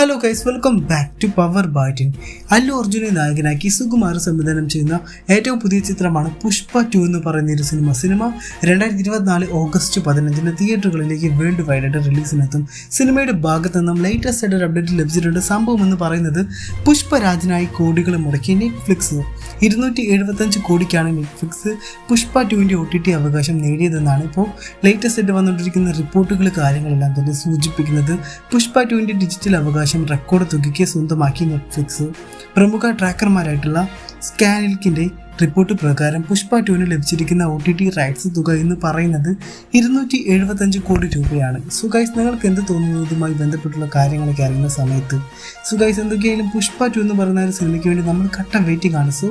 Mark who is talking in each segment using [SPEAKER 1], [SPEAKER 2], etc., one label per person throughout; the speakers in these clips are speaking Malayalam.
[SPEAKER 1] Hello guys welcome back to power ബാറ്റിൻ Allu അർജുനെ നായകനാക്കി സുകുമാർ സംവിധാനം ചെയ്യുന്ന ഏറ്റവും പുതിയ ചിത്രമാണ് പുഷ്പ ടു എന്ന് പറയുന്ന ഒരു സിനിമ സിനിമ രണ്ടായിരത്തി ഇരുപത്തിനാല് ഓഗസ്റ്റ് പതിനഞ്ചിന് തിയേറ്ററുകളിലേക്ക് വേൾഡ് വൈഡ് ആയിട്ട് റിലീസിനെത്തും സിനിമയുടെ ഭാഗത്ത് നിന്നും ലേറ്റസ്റ്റ് ആയിട്ട് അപ്ഡേറ്റ് ലഭിച്ചിട്ടുണ്ട്. സംഭവം എന്ന് പറയുന്നത് പുഷ്പരാജനായി കോടികൾ മുടക്കി നെറ്റ്ഫ്ലിക്സ് ഇരുന്നൂറ്റി എഴുപത്തഞ്ച് കോടിക്കാണ് നെറ്റ്ഫ്ലിക്സ് പുഷ്പ ടുവിന്റെ ഒ ടി ടി അവകാശം നേടിയതെന്നാണ് ഇപ്പോൾ ലേറ്റസ്റ്റ് ആയിട്ട് വന്നുകൊണ്ടിരിക്കുന്ന റിപ്പോർട്ടുകൾ കാര്യങ്ങളെല്ലാം തന്നെ സൂചിപ്പിക്കുന്നത്. പുഷ്പ ടുവിന്റെ ഡിജിറ്റൽ അവകാശം റെക്കോർഡ് തുകയ്ക്ക് സ്വന്തമാക്കി നെറ്റ്ഫ്ലിക്സ് പ്രമുഖ ട്രാക്കർമാരായിട്ടുള്ള സ്കാനിൽക്കിന്റെ റിപ്പോർട്ട് പ്രകാരം പുഷ്പ ടുവിന് ലഭിച്ചിരിക്കുന്ന ഒ ടി ടി റൈറ്റ്സ് തുക എന്ന് പറയുന്നത് ഇരുന്നൂറ്റി എഴുപത്തഞ്ച് കോടി രൂപയാണ്. സുഗൈസ് നിങ്ങൾക്ക് എന്ത് തോന്നുന്നു? ഇതുമായി ബന്ധപ്പെട്ടുള്ള കാര്യങ്ങളൊക്കെ അറിയുന്ന സമയത്ത്. സുഗൈസ് എന്തൊക്കെയായാലും പുഷ്പ ടു എന്ന് പറയുന്ന ഒരു സിനിമയ്ക്ക് വേണ്ടി നമ്മൾ കട്ട വെയിറ്റിംഗ് ആണ്. സോ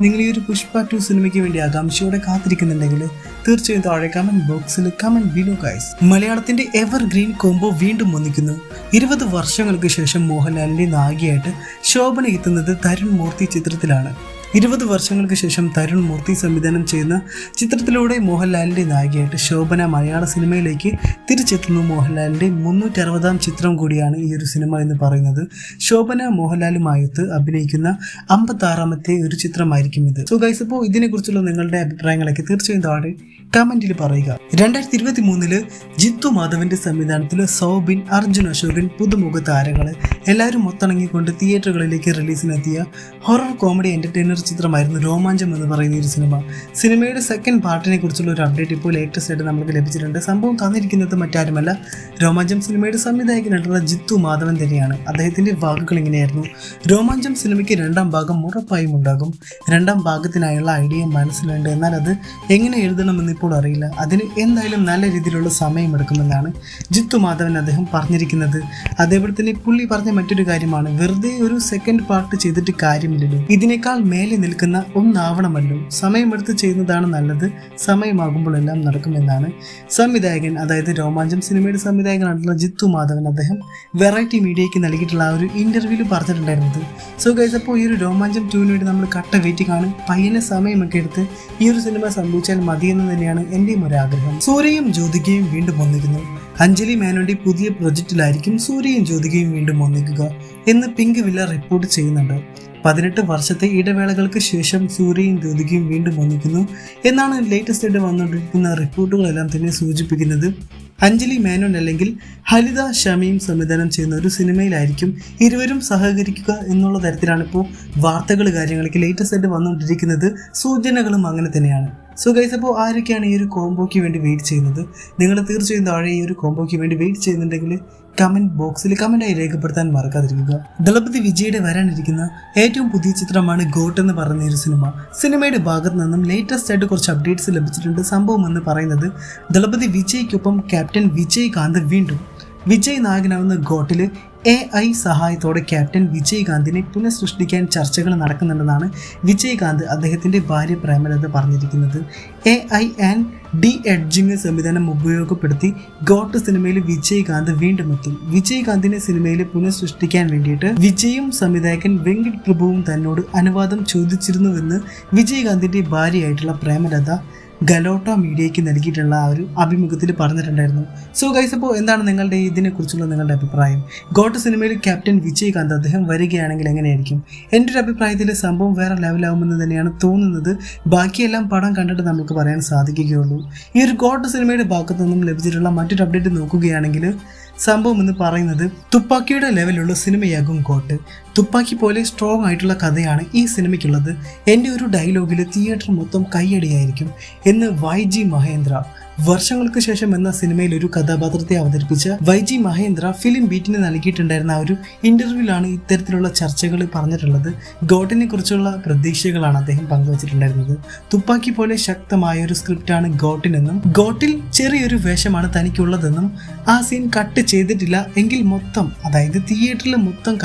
[SPEAKER 1] നിങ്ങൾ ഈ ഒരു പുഷ്പ ടു സിനിമയ്ക്ക് വേണ്ടി ആകാംക്ഷയോടെ കാത്തിരിക്കുന്നുണ്ടെങ്കിൽ തീർച്ചയായും താഴെ കമന്റ് ബോക്സിൽ കമന്റ് ബിലോ ഗൈസ് മലയാളത്തിന്റെ എവർ ഗ്രീൻ കോംബോ വീണ്ടും ഒന്നിക്കുന്നു. ഇരുപത് വർഷങ്ങൾക്ക് ശേഷം മോഹൻലാലിന്റെ നാഗിയായിട്ട് ശോഭന എത്തുന്നത് തരുൺ മൂർത്തി ചിത്രത്തിലാണ്. ഇരുപത് വർഷങ്ങൾക്ക് ശേഷം തരുൺ മൂർത്തി സംവിധാനം ചെയ്യുന്ന ചിത്രത്തിലൂടെ മോഹൻലാലിന്റെ നായികയായിട്ട് ശോഭന മലയാള സിനിമയിലേക്ക് തിരിച്ചെത്തുന്നു. മോഹൻലാലിന്റെ മുന്നൂറ്റി അറുപതാം ചിത്രം കൂടിയാണ് ഈ ഒരു സിനിമ എന്ന് പറയുന്നത്. ശോഭന മോഹൻലാലുമായൊത്ത് അഭിനയിക്കുന്ന അമ്പത്താറാമത്തെ ഒരു ചിത്രമായിരിക്കും ഇത്. സോ ഗൈസ് ഇപ്പോൾ ഇതിനെക്കുറിച്ചുള്ള നിങ്ങളുടെ അഭിപ്രായങ്ങളൊക്കെ തീർച്ചയായും താഴെ കമന്റിൽ പറയുക. രണ്ടായിരത്തി ഇരുപത്തി മൂന്നിൽ ജിത്തു മാധവന്റെ സംവിധാനത്തിൽ സൗബിൻ അർജുൻ അശോകൻ പുതുമുഖ താരങ്ങൾ എല്ലാവരും ഒത്തിണങ്ങിക്കൊണ്ട് തിയേറ്ററുകളിലേക്ക് റിലീസിനെത്തിയ ഹൊറർ കോമഡി എന്റർടൈനർ ചിത്രമായിരുന്നു രോമാഞ്ചം എന്ന് പറയുന്ന ഒരു സിനിമ. സിനിമയുടെ സെക്കൻഡ് പാർട്ടിനെ കുറിച്ചുള്ള ഒരു അപ്ഡേറ്റ് ഇപ്പോൾ ലേറ്റസ്റ്റ് ആയിട്ട് നമുക്ക് ലഭിച്ചിട്ടുണ്ട്. സംഭവം തന്നിരിക്കുന്നത് മറ്റാരുമല്ല. രോമാഞ്ചം സിനിമയുടെ സംവിധായകനായിട്ടുള്ള ജിത്തു മാധവൻ തന്നെയാണ്. അദ്ദേഹത്തിന്റെ വാക്കുകൾ ഇങ്ങനെയായിരുന്നു. രോമാഞ്ചം സിനിമയ്ക്ക് രണ്ടാം ഭാഗം ഉറപ്പായും ഉണ്ടാകും. രണ്ടാം ഭാഗത്തിനായുള്ള ഐഡിയ മനസ്സിലുണ്ട്. എന്നാൽ അത് എങ്ങനെ എഴുതണമെന്ന് ഇപ്പോൾ അറിയില്ല. അതിന് എന്തായാലും നല്ല രീതിയിലുള്ള സമയമെടുക്കുമെന്നാണ് ജിത്തു മാധവൻ അദ്ദേഹം പറഞ്ഞിരിക്കുന്നത്. അതേപോലെ തന്നെ പുള്ളി പറഞ്ഞ മറ്റൊരു കാര്യമാണ്. വെറുതെ ഒരു സെക്കൻഡ് പാർട്ട് ചെയ്തിട്ട് കാര്യമില്ലല്ലോ. ഇതിനേക്കാൾ മേലെ നിൽക്കുന്ന ഒന്നാവണമല്ലോ സമയമെടുത്ത് ചെയ്യുന്നതാണ് നല്ലത്. സമയമാകുമ്പോഴെല്ലാം നടക്കുമെന്നാണ് സംവിധായകൻ അതായത് രോമാഞ്ചം സിനിമയുടെ സംവിധായകനായിട്ടുള്ള ജിത്തു മാധവൻ അദ്ദേഹം വെറൈറ്റി മീഡിയയ്ക്ക് നൽകിയിട്ടുള്ള ആ ഒരു ഇന്റർവ്യൂവിൽ പറഞ്ഞിട്ടുണ്ടായിരുന്നത്. സോ ഗൈസ് അപ്പോൾ ഈ ഒരു രോമാഞ്ചം ടൂവിന് വേണ്ടി നമ്മൾ കട്ട വെയിറ്റ് കാണും. പയ്യനെ സമയമൊക്കെ എടുത്ത് ഈ ഒരു സിനിമ സംഭവിച്ചാൽ മതിയെന്ന് തന്നെയാണ് എന്റെയും ഒരു ആഗ്രഹം. സൂര്യയും ജ്യോതികയും വീണ്ടും വന്നിരുന്നു അഞ്ജലി മേനോന്റെ പുതിയ പ്രൊജക്റ്റിലായിരിക്കും സൂര്യയും ജ്യോതികയും വീണ്ടും ഒന്നിക്കുക എന്ന് പിങ്ക് വില്ല റിപ്പോർട്ട് ചെയ്യുന്നുണ്ട്. പതിനെട്ട് വർഷത്തെ ഇടവേളകൾക്ക് ശേഷം സൂര്യയും ജ്യോതികയും വീണ്ടും വന്നിരിക്കുന്നു. എന്നാണ് ലേറ്റസ്റ്റ് ആയിട്ട് വന്നുകൊണ്ടിരിക്കുന്ന റിപ്പോർട്ടുകളെല്ലാം തന്നെ സൂചിപ്പിക്കുന്നത്. അഞ്ജലി മേനോൻ അല്ലെങ്കിൽ ഹലിത ഷമീം സംവിധാനം ചെയ്യുന്ന ഒരു സിനിമയിലായിരിക്കും ഇരുവരും സഹകരിക്കുക എന്നുള്ള തരത്തിലാണ് ഇപ്പോൾ വാർത്തകൾ കാര്യങ്ങളൊക്കെ ലേറ്റസ്റ്റ് ആയിട്ട് വന്നുകൊണ്ടിരിക്കുന്നത്. സൂചനകളും അങ്ങനെ തന്നെയാണ്. സോ ഗൈസ് അപ്പോൾ ആരൊക്കെയാണ് ഈ ഒരു കോംബോയ്ക്ക് വേണ്ടി വെയിറ്റ് ചെയ്യുന്നത്? നിങ്ങൾ തീർച്ചയായും താഴെ ഈ ഒരു കോംബോയ്ക്ക് വേണ്ടി വെയിറ്റ് ചെയ്യുന്നുണ്ടെങ്കിൽ കമന്റ് ബോക്സിൽ കമന്റായി രേഖപ്പെടുത്താൻ മറക്കാതിരിക്കുക. ദളപതി വിജയുടെ വരാനിരിക്കുന്ന ഏറ്റവും പുതിയ ചിത്രമാണ് ഗോട്ട് എന്ന് പറയുന്ന ഒരു സിനിമ. സിനിമയുടെ ഭാഗത്ത് നിന്നും ലേറ്റസ്റ്റ് ആയിട്ട് കുറച്ച് അപ്ഡേറ്റ്സ് ലഭിച്ചിട്ടുണ്ട്. സംഭവം എന്ന് പറയുന്നത് ദളപതി വിജയ്ക്കൊപ്പം ക്യാപ്റ്റൻ വിജയ് കാന്ത് വീണ്ടും വിജയ് നായകനാവുന്ന ഗോട്ടിൽ എ ഐ സഹായത്തോടെ ക്യാപ്റ്റൻ വിജയകാന്തിനെ പുനഃസൃഷ്ടിക്കാൻ ചർച്ചകൾ നടക്കുന്നുണ്ടെന്നാണ് വിജയകാന്ത് അദ്ദേഹത്തിന്റെ ഭാര്യ പ്രേമലത പറഞ്ഞിരിക്കുന്നത്. A I and D edging സംവിധാനം ഉപയോഗപ്പെടുത്തി ഗോട്ട് സിനിമയിൽ വിജയകാന്ത് വീണ്ടും എത്തും. വിജയകാന്തിനെ സിനിമയിൽ പുനഃസൃഷ്ടിക്കാൻ വേണ്ടിയിട്ട് വിജയും സംവിധായകൻ വെങ്കിട് പ്രഭുവും തന്നോട് അനുവാദം ചോദിച്ചിരുന്നുവെന്ന് വിജയകാന്തിന്റെ ഭാര്യയായിട്ടുള്ള പ്രേമലത ഗലോട്ട മീഡിയയ്ക്ക് നൽകിയിട്ടുള്ള ആ ഒരു അഭിമുഖത്തിൽ പറഞ്ഞിട്ടുണ്ടായിരുന്നു. സോ ഗൈസ് അപ്പോൾ എന്താണ് നിങ്ങളുടെ ഇതിനെക്കുറിച്ചുള്ള നിങ്ങളുടെ അഭിപ്രായം? ഗോട്ട് സിനിമയിൽ ക്യാപ്റ്റൻ വിജയകാന്ത് അദ്ദേഹം വരികയാണെങ്കിൽ എങ്ങനെയായിരിക്കും? എന്റെ ഒരു അഭിപ്രായത്തിൽ സംഭവം വേറെ ലെവലാവുമെന്ന് തന്നെയാണ് തോന്നുന്നത്. ബാക്കിയെല്ലാം പടം കണ്ടിട്ട് നമുക്ക് പറയാൻ സാധിക്കുകയുള്ളൂ. ഈ ഒരു ഗോട്ട് സിനിമയുടെ ഭാഗത്തു നിന്നും ലഭിച്ചിട്ടുള്ള മറ്റൊരു അപ്ഡേറ്റ് നോക്കുകയാണെങ്കിൽ സംഭവം എന്ന് പറയുന്നത് തുപ്പാക്കിയുടെ ലെവലുള്ള സിനിമയാകും കോട്ട് തുപ്പാക്കി പോലെ സ്ട്രോങ് ആയിട്ടുള്ള കഥയാണ് ഈ സിനിമയ്ക്കുള്ളത്. എന്റെ ഒരു ഡയലോഗിൽ തിയേറ്റർ മൊത്തം കൈയടിയായിരിക്കും എന്ന് വൈ ജി മഹേന്ദ്ര. വർഷങ്ങൾക്ക് ശേഷം എന്ന സിനിമയിൽ ഒരു കഥാപാത്രത്തെ അവതരിപ്പിച്ച വൈജി മഹേന്ദ്ര ഫിലിം ബീറ്റിന് നൽകിയിട്ടുണ്ടായിരുന്ന ഒരു ഇന്റർവ്യൂവിലാണ് ഇത്തരത്തിലുള്ള ചർച്ചകൾ പറഞ്ഞിട്ടുള്ളത്. ഗോട്ടിനെ കുറിച്ചുള്ള പ്രതീക്ഷകളാണ് അദ്ദേഹം പങ്കുവച്ചിട്ടുണ്ടായിരുന്നത്. തുപ്പാക്കി പോലെ ശക്തമായ ഒരു സ്ക്രിപ്റ്റാണ് ഗോട്ടിനെന്നും ഗോട്ടിൽ ചെറിയൊരു വേഷമാണ് തനിക്കുള്ളതെന്നും ആ സീൻ കട്ട് ചെയ്തിട്ടില്ല എങ്കിൽ മൊത്തം അതായത് തിയേറ്ററിൽ മൊത്തം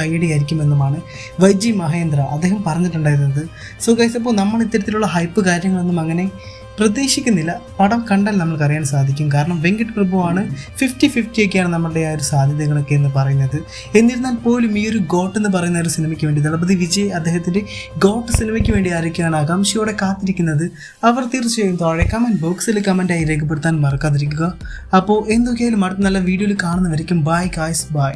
[SPEAKER 1] കൈയടിയായിരിക്കുമെന്നുമാണ് വൈജി മഹേന്ദ്ര. അദ്ദേഹം പറഞ്ഞിട്ടുണ്ടായിരുന്നത് സോ ഗൈസ് അപ്പോൾ നമ്മൾ ഇത്തരത്തിലുള്ള ഹൈപ്പ് കാര്യങ്ങളൊന്നും അങ്ങനെ പ്രതീക്ഷിക്കുന്നില്ല. പടം കണ്ടാൽ നമുക്ക് അറിയാൻ സാധിക്കും. കാരണം വെങ്കട് പ്രഭുവാണ് ഫിഫ്റ്റി ഫിഫ്റ്റി ഒക്കെയാണ് നമ്മുടെ ആ ഒരു സാധ്യതകളൊക്കെ എന്ന് പറയുന്നത്. എന്നിരുന്നാൽ പോലും ഈ ഒരു ഗോട്ട് എന്ന് പറയുന്ന ഒരു സിനിമയ്ക്ക് വേണ്ടി ദളപതി വിജയ് അദ്ദേഹത്തിന്റെ ഗോട്ട് സിനിമയ്ക്ക് വേണ്ടി ആരൊക്കെയാണ് ആകാംക്ഷയോടെ കാത്തിരിക്കുന്നത്? അവർ തീർച്ചയായും താഴെ കമന്റ് ബോക്സിൽ കമന്റായി രേഖപ്പെടുത്താൻ മറക്കാതിരിക്കുക. അപ്പോൾ എന്തൊക്കെയായാലും അടുത്ത നല്ല വീഡിയോയിൽ കാണുന്നവരിക്കും ബൈ കായ്സ് ബൈ